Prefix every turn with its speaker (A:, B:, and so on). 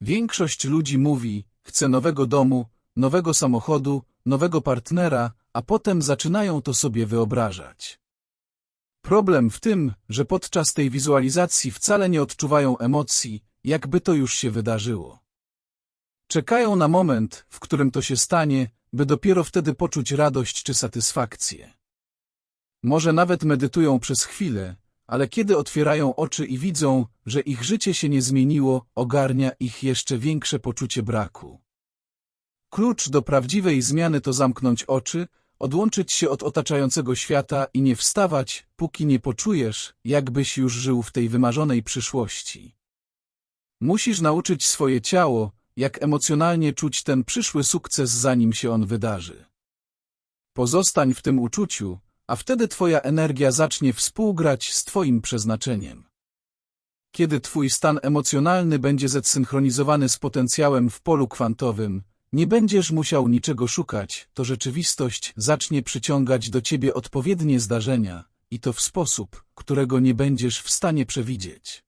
A: Większość ludzi mówi, chce nowego domu, nowego samochodu, nowego partnera, a potem zaczynają to sobie wyobrażać. Problem w tym, że podczas tej wizualizacji wcale nie odczuwają emocji, jakby to już się wydarzyło. Czekają na moment, w którym to się stanie, by dopiero wtedy poczuć radość czy satysfakcję. Może nawet medytują przez chwilę, ale kiedy otwierają oczy i widzą, że ich życie się nie zmieniło, ogarnia ich jeszcze większe poczucie braku. Klucz do prawdziwej zmiany to zamknąć oczy, odłączyć się od otaczającego świata i nie wstawać, póki nie poczujesz, jakbyś już żył w tej wymarzonej przyszłości. Musisz nauczyć swoje ciało, jak emocjonalnie czuć ten przyszły sukces, zanim się on wydarzy. Pozostań w tym uczuciu, a wtedy twoja energia zacznie współgrać z twoim przeznaczeniem. Kiedy twój stan emocjonalny będzie zesynchronizowany z potencjałem w polu kwantowym, nie będziesz musiał niczego szukać, to rzeczywistość zacznie przyciągać do ciebie odpowiednie zdarzenia, i to w sposób, którego nie będziesz w stanie przewidzieć.